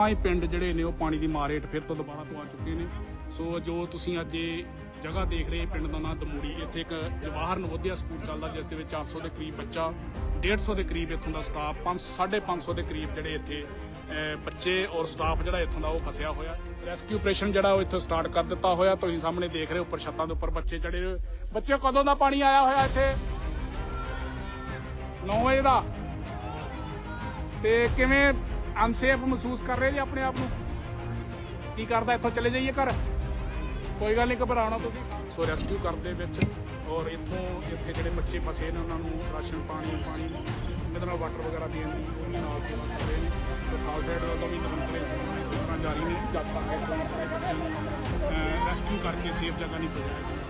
ਆਏ ਪਿੰਡ ਜਿਹੜੇ ਨੇ ਉਹ ਪਾਣੀ ਦੀ ਮਾਰ ਹੇਠ ਫਿਰ ਤੋਂ ਦੁਬਾਰਾ ਤੋਂ ਆ ਚੁੱਕੇ ਨੇ। ਸੋ ਜੋ ਤੁਸੀਂ ਅੱਜ ਇਹ ਜਗ੍ਹਾ ਦੇਖ ਰਹੇ ਪਿੰਡ ਦਾ ਨਾਮ ਦਮੂੜੀ, ਇੱਥੇ ਇੱਕ ਜਵਾਹਰ ਨਵੋਦਿਆ ਸਕੂਲ ਚੱਲਦਾ, ਜਿਸ ਦੇ ਵਿੱਚ 400 ਦੇ ਕਰੀਬ ਬੱਚਾ 150 ਦੇ ਕਰੀਬ ਇੱਥੋਂ ਦਾ ਸਟਾਫ 5 550 ਦੇ ਕਰੀਬ ਜਿਹੜੇ ਇੱਥੇ ਬੱਚੇ ਔਰ ਸਟਾਫ ਜਿਹੜਾ ਇੱਥੋਂ ਦਾ ਉਹ ਫਸਿਆ ਹੋਇਆ। ਰੈਸਕਿਊ ਆਪਰੇਸ਼ਨ ਜਿਹੜਾ ਉਹ ਇੱਥੇ ਸਟਾਰਟ ਕਰ ਦਿੱਤਾ ਹੋਇਆ। ਤੁਸੀਂ ਸਾਹਮਣੇ ਦੇਖ ਰਹੇ ਹੋ ਉੱਪਰ ਛੱਤਾਂ ਦੇ ਉੱਪਰ ਬੱਚੇ ਚੜੇ ਹੋਏ। ਬੱਚੇ, ਕਦੋਂ ਦਾ ਪਾਣੀ ਆਇਆ ਹੋਇਆ ਇੱਥੇ? 9 ਵਜੇ ਦਾ। ਤੇ ਕਿਵੇਂ ਅਨਸੇਫ ਮਹਿਸੂਸ ਕਰ ਰਹੇ ਜੀ ਆਪਣੇ ਆਪ ਨੂੰ? ਕੀ ਕਰਦਾ? ਇੱਥੋਂ ਚਲੇ ਜਾਈਏ ਘਰ? ਕੋਈ ਗੱਲ ਨਹੀਂ ਘਬਰਾਉਣਾ ਤੁਸੀਂ। ਸੋ ਰੈਸਕਿਊ ਕਰਦੇ ਵਿੱਚ ਔਰ ਇੱਥੋਂ ਇੱਥੇ ਜਿਹੜੇ ਬੱਚੇ ਫਸੇ ਨੇ ਉਹਨਾਂ ਨੂੰ ਰਾਸ਼ਨ ਪਾਣੀ ਪਾਣੀ ਮਿਨਰਲ ਵਾਟਰ ਵਗੈਰਾ ਦੇਣ ਦੀ ਉਹ ਵੀ ਨਾਲ ਸੇਵਾ ਕਰ ਰਹੇ ਨੇ। ਤੇ ਖਾਲਸਾ ਏਡ ਵੱਲੋਂ ਵੀ ਨਿਰੰਤਰ ਇਸ ਤਰ੍ਹਾਂ ਜਾਰੀ ਨੇ ਜਦ ਤੱਕ ਇੱਥੋਂ ਸਾਰੇ ਬੱਚਿਆਂ ਨੂੰ ਰੈਸਕਿਊ ਕਰਕੇ ਸੇਫ ਜਗ੍ਹਾ ਨਹੀਂ ਪਹੁੰਚਾਇਆ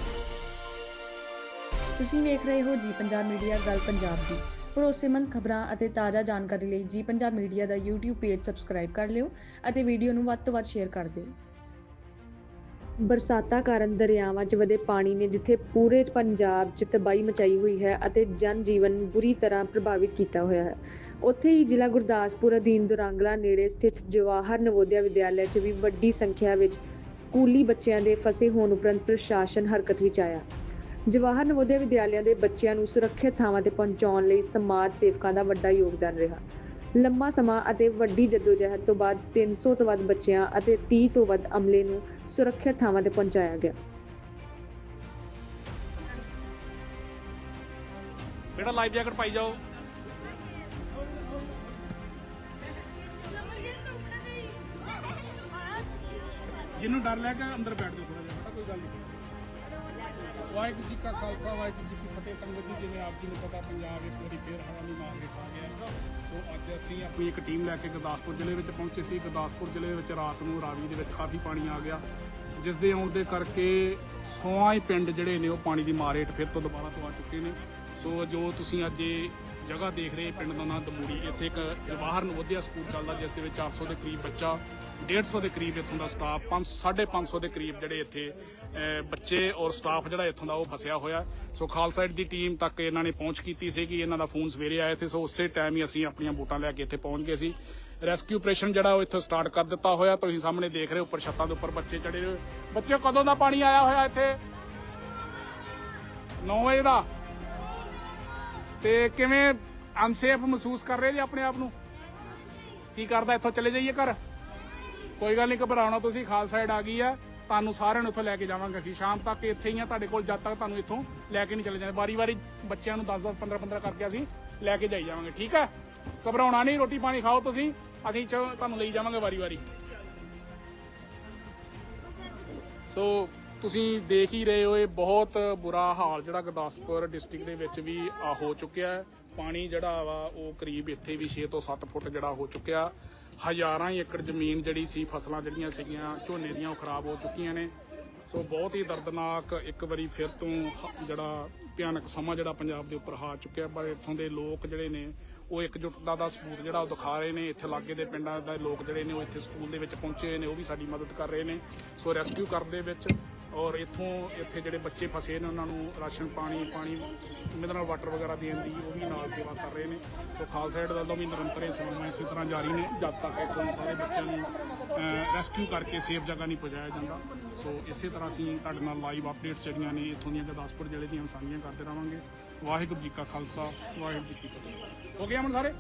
ਤੁਸੀਂ ਵੇਖ ਰਹੇ ਹੋ ਜੀ ਪੰਜਾਬ ਮੀਡੀਆ ਗੱਲ ਪੰਜਾਬ ਦੀ। ਭਰੋਸੇਮੰਦ ਖਬਰਾਂ ਅਤੇ ਤਾਜ਼ਾ ਜਾਣਕਾਰੀ ਲਈ ਜੀ ਪੰਜਾਬ ਮੀਡੀਆ ਦਾ YouTube ਪੇਜ ਸਬਸਕ੍ਰਾਈਬ ਕਰ ਲਿਓ ਅਤੇ ਵੀਡੀਓ ਨੂੰ ਵੱਧ ਤੋਂ ਵੱਧ ਸ਼ੇਅਰ ਕਰ ਦਿਓ। ਬਰਸਾਤਾਂ ਕਾਰਨ ਦਰਿਆਵਾਂ 'ਚ ਵਧੇ ਪਾਣੀ ਨੇ ਜਿੱਥੇ ਪੂਰੇ ਪੰਜਾਬ 'ਚ ਤਬਾਹੀ ਮਚਾਈ ਹੋਈ ਹੈ ਅਤੇ ਜਨ ਜੀਵਨ ਬੁਰੀ ਤਰ੍ਹਾਂ ਪ੍ਰਭਾਵਿਤ ਕੀਤਾ ਹੋਇਆ ਹੈ। ਉੱਥੇ ਹੀ ਜ਼ਿਲ੍ਹਾ ਗੁਰਦਾਸਪੁਰ ਅਧੀਨ ਦੁਰਾਂਗਲਾ ਨੇੜੇ ਸਥਿਤ ਜਵਾਹਰ ਨਵੋਦਿਆ ਵਿਦਿਆਲਿਆ 'ਚ ਵੀ ਵੱਡੀ ਸੰਖਿਆ ਵਿੱਚ ਸਕੂਲੀ ਬੱਚਿਆਂ ਦੇ ਫਸੇ ਹੋਣ ਉਪਰੰਤ ਪ੍ਰਸ਼ਾਸਨ ਹਰਕਤ ਵਿੱਚ ਆਇਆ। ਜਵਾਹਰ ਨਵੋਦਿਆ ਵਿਦਿਆਲਿਆਂ ਦੇ ਬੱਚਿਆਂ ਨੂੰ ਸੁਰੱਖਿਅਤ ਥਾਵਾਂ ਤੇ ਪਹੁੰਚਾਉਣ ਲਈ ਸਮਾਜ ਸੇਵਕਾਂ ਦਾ ਵੱਡਾ ਯੋਗਦਾਨ ਰਿਹਾ। ਲੰਮਾ ਸਮਾਂ ਅਤੇ ਵੱਡੀ ਜਦੋਜਹਿਦ ਤੋਂ ਬਾਅਦ 300 ਤੋਂ ਵੱਧ ਬੱਚਿਆਂ ਅਤੇ 30 ਤੋਂ ਵੱਧ ਅਮਲੇ ਨੂੰ ਸੁਰੱਖਿਅਤ ਥਾਵਾਂ ਤੇ ਪਹੁੰਚਾਇਆ ਗਿਆ। ਬੇਟਾ ਲਾਈਫ ਜੈਕਟ ਪਾਈ ਜਾਓ। ਜਿਹਨੂੰ ਡਰ ਲੱਗਾ ਅੰਦਰ ਬੈਠ ਜਾਓ ਥੋੜਾ ਜਿਹਾ ਕੋਈ ਗੱਲ ਨਹੀਂ। ਵਾਹਿਗੁਰੂ ਜੀ ਕਾ ਖਾਲਸਾ, ਵਾਹਿਗੁਰੂ ਜੀ ਕੀ ਫਤਿਹ। ਸੰਗਤ ਜੀ, ਜਿਵੇਂ ਆਪ ਜੀ ਨੂੰ ਪਤਾ, ਪੰਜਾਬ ਇੱਕ ਵਾਰੀ ਫੇਰ ਹਵਾ ਨੂੰ ਮਾਰ ਕੇ ਖਾ ਗਿਆ ਸੋ ਅੱਜ ਅਸੀਂ ਆਪਣੀ ਇੱਕ ਟੀਮ ਲੈ ਕੇ ਗੁਰਦਾਸਪੁਰ ਜ਼ਿਲ੍ਹੇ ਵਿੱਚ ਪਹੁੰਚੇ ਸੀ। ਗੁਰਦਾਸਪੁਰ ਜ਼ਿਲ੍ਹੇ ਵਿੱਚ ਰਾਤ ਨੂੰ ਰਾਵੀ ਦੇ ਵਿੱਚ ਕਾਫੀ ਪਾਣੀ ਆ ਗਿਆ, ਜਿਸ ਦੇ ਆਉਣ ਦੇ ਕਰਕੇ ਸੋਆਂ ਹੀ ਪਿੰਡ ਜਿਹੜੇ ਨੇ ਉਹ ਪਾਣੀ ਦੀ ਮਾਰ ਹੇਠ ਫਿਰ ਤੋਂ ਦੁਬਾਰਾ ਤੋਂ ਆ ਚੁੱਕੇ ਨੇ। ਸੋ ਜੋ ਤੁਸੀਂ ਅੱਜ ਇਹ ਜਗ੍ਹਾ ਦੇਖ ਰਹੇ, ਪਿੰਡ ਦਾ ਨਾਮ ਦਮੂੜੀ, ਇੱਥੇ ਇੱਕ ਜਵਾਹਰ ਨਵੋਦਿਆ ਸਕੂਲ ਚੱਲਦਾ, ਜਿਸ ਦੇ ਵਿੱਚ 400 ਦੇ ਕਰੀਬ ਬੱਚਾ 150 ਦੇ ਕਰੀਬ ਇੱਥੋਂ ਦਾ ਸਟਾਫ 5 550 ਦੇ ਕਰੀਬ ਜਿਹੜੇ ਇੱਥੇ ਬੱਚੇ ਔਰ ਸਟਾਫ ਜਿਹੜਾ ਇੱਥੋਂ ਦਾ ਉਹ ਫਸਿਆ ਹੋਇਆ। ਸੋ ਖਾਲਸਾ ਏਡ ਦੀ ਟੀਮ ਤੱਕ ਇਹਨਾਂ ਨੇ ਪਹੁੰਚ ਕੀਤੀ ਸੀ ਕਿ ਇਹਨਾਂ ਦਾ ਫੋਨ ਸਵੇਰੇ ਆਇਆ ਤੇ ਸੋ ਉਸੇ ਟਾਈਮ ਹੀ ਅਸੀਂ ਆਪਣੀਆਂ ਬੋਟਾਂ ਲੈ ਕੇ ਇੱਥੇ ਪਹੁੰਚ ਗਏ ਸੀ। ਰੈਸਕਿਊ ਆਪਰੇਸ਼ਨ ਜਿਹੜਾ ਉਹ ਇੱਥੋਂ ਸਟਾਰਟ ਕਰ ਦਿੱਤਾ ਹੋਇਆ। ਤੁਸੀਂ ਸਾਹਮਣੇ ਦੇਖ ਰਹੇ ਹੋ, ਉੱਪਰ ਛੱਤਾਂ ਦੇ ਉੱਪਰ ਬੱਚੇ ਚੜੇ ਹੋਏ। ਬੱਚੇ ਕਦੋਂ ਦਾ ਪਾਣੀ ਆਇਆ ਹੋਇਆ ਇੱਥੇ? 9 ਵਜੇ ਦਾ। ਤੇ ਕਿਵੇਂ ਅਨਸੇਫ ਮਹਿਸੂਸ ਕਰ ਰਹੇ ਜੀ ਆਪਣੇ ਆਪ ਨੂੰ? ਕੀ ਕਰਦਾ, ਇੱਥੋਂ ਚਲੇ ਜਾਈਏ ਘਰ? ਕੋਈ ਗੱਲ ਨਹੀਂ ਘਬਰਾਉਣਾ ਤੁਸੀਂ ਖਾਲਸਾ ਏਡ ਆ ਗਈ ਆ। ਤੁਹਾਨੂੰ ਸਾਰਿਆਂ ਨੂੰ ਇੱਥੋਂ ਲੈ ਕੇ ਜਾਵਾਂਗੇ ਅਸੀਂ। ਸ਼ਾਮ ਤੱਕ ਇੱਥੇ ਹੀ ਆ, ਤੁਹਾਡੇ ਕੋਲ ਜਦ ਤੱਕ ਤੁਹਾਨੂੰ ਇੱਥੋਂ ਲੈ ਕੇ ਨਹੀਂ ਚਲੇ ਜਾਂਦੇ। ਵਾਰੀ ਵਾਰੀ ਬੱਚਿਆਂ ਨੂੰ 10 10 15 15 ਕਰਕੇ ਅਸੀਂ ਲੈ ਕੇ ਜਾਈ ਜਾਵਾਂਗੇ, ਠੀਕ ਹੈ ਘਬਰਾਉਣਾ ਨਹੀਂ, ਰੋਟੀ ਪਾਣੀ ਖਾਓ ਤੁਸੀਂ, ਅਸੀਂ ਤੁਹਾਨੂੰ ਲਈ ਜਾਵਾਂਗੇ ਵਾਰੀ ਵਾਰੀ। ਸੋ ਤੁਸੀਂ ਦੇਖ ਹੀ ਰਹੇ ਹੋ, ਇਹ ਬਹੁਤ ਬੁਰਾ ਹਾਲ ਜਿਹੜਾ ਗੁਰਦਾਸਪੁਰ ਡਿਸਟ੍ਰਿਕਟ ਦੇ ਵਿੱਚ ਵੀ ਹੋ ਚੁੱਕਿਆ ਹੈ। ਪਾਣੀ ਜਿਹੜਾ ਵਾ, ਉਹ ਕਰੀਬ ਇੱਥੇ ਵੀ 6 ਤੋਂ 7 ਫੁੱਟ ਜਿਹੜਾ ਹੋ ਚੁੱਕਿਆ। ਹਜ਼ਾਰਾਂ ਏਕੜ ਜ਼ਮੀਨ ਜਿਹੜੀ ਸੀ, ਫਸਲਾਂ ਜਿਹੜੀਆਂ ਸੀਗੀਆਂ, ਝੋਨੇ ਦੀਆਂ ਉਹ ਖਰਾਬ ਹੋ ਚੁੱਕੀਆਂ ਨੇ। ਸੋ ਬਹੁਤ ਹੀ ਦਰਦਨਾਕ ਇੱਕ ਵਾਰੀ ਫਿਰ ਤੋਂ ਹ- ਜਿਹੜਾ ਭਿਆਨਕ ਸਮਾਂ ਜਿਹੜਾ ਪੰਜਾਬ ਦੇ ਉੱਪਰ ਆ ਚੁੱਕਿਆ, ਪਰ ਇੱਥੋਂ ਦੇ ਲੋਕ ਜਿਹੜੇ ਨੇ, ਉਹ ਇਕਜੁੱਟਤਾ ਦਾ ਸਬੂਤ ਜਿਹੜਾ ਉਹ ਦਿਖਾ ਰਹੇ ਨੇ। ਇੱਥੇ ਲਾਗੇ ਦੇ ਪਿੰਡਾਂ ਦੇ ਲੋਕ ਜਿਹੜੇ ਨੇ, ਉਹ ਇੱਥੇ ਸਕੂਲ ਦੇ ਵਿੱਚ ਪਹੁੰਚੇ ਹੋਏ ਨੇ, ਉਹ ਵੀ ਸਾਡੀ ਮਦਦ ਕਰ ਰਹੇ ਨੇ। ਸੋ ਰੈਸਕਿਊ ਕਰਨ ਦੇ ਵਿੱਚ ਔਰ ਇੱਥੋਂ ਇੱਥੇ ਜਿਹੜੇ ਬੱਚੇ ਫਸੇ ਨੇ, ਉਹਨਾਂ ਨੂੰ ਰਾਸ਼ਨ, ਪਾਣੀ ਪਾਣੀ ਮਿਨਰਲ ਵਾਟਰ ਵਗੈਰਾ ਦੇਣ ਦੀ ਉਹ ਵੀ ਨਾਲ ਸੇਵਾ ਕਰ ਰਹੇ ਨੇ। ਸੋ ਖਾਲਸਾ ਏਡ ਵੱਲੋਂ ਵੀ ਨਿਰੰਤਰ ਇਹ ਸੇਵਾਵਾਂ ਇਸੇ ਤਰ੍ਹਾਂ ਜਾਰੀ ਨੇ, ਜਦ ਤੱਕ ਇੱਥੋਂ ਸਾਰੇ ਬੱਚਿਆਂ ਨੂੰ ਰੈਸਕਿਊ ਕਰਕੇ ਸੇਫ ਜਗ੍ਹਾ ਨਹੀਂ ਪਹੁੰਚਾਇਆ ਜਾਂਦਾ। ਸੋ ਇਸੇ ਤਰ੍ਹਾਂ ਅਸੀਂ ਤੁਹਾਡੇ ਨਾਲ ਲਾਈਵ ਅਪਡੇਟਸ ਜਿਹੜੀਆਂ ਨੇ ਇੱਥੋਂ ਦੀਆਂ ਗੁਰਦਾਸਪੁਰ ਜ਼ਿਲ੍ਹੇ ਦੀਆਂ ਸਾਂਝੀਆਂ ਕਰਦੇ ਰਹਾਂਗੇ। ਵਾਹਿਗੁਰੂ ਜੀ ਕਾ ਖਾਲਸਾ, ਵਾਹਿਗੁਰੂ ਜੀ ਕੀ ਫਤਿਹ। ਹੋ ਗਿਆ ਮਨ ਸਾਰੇ?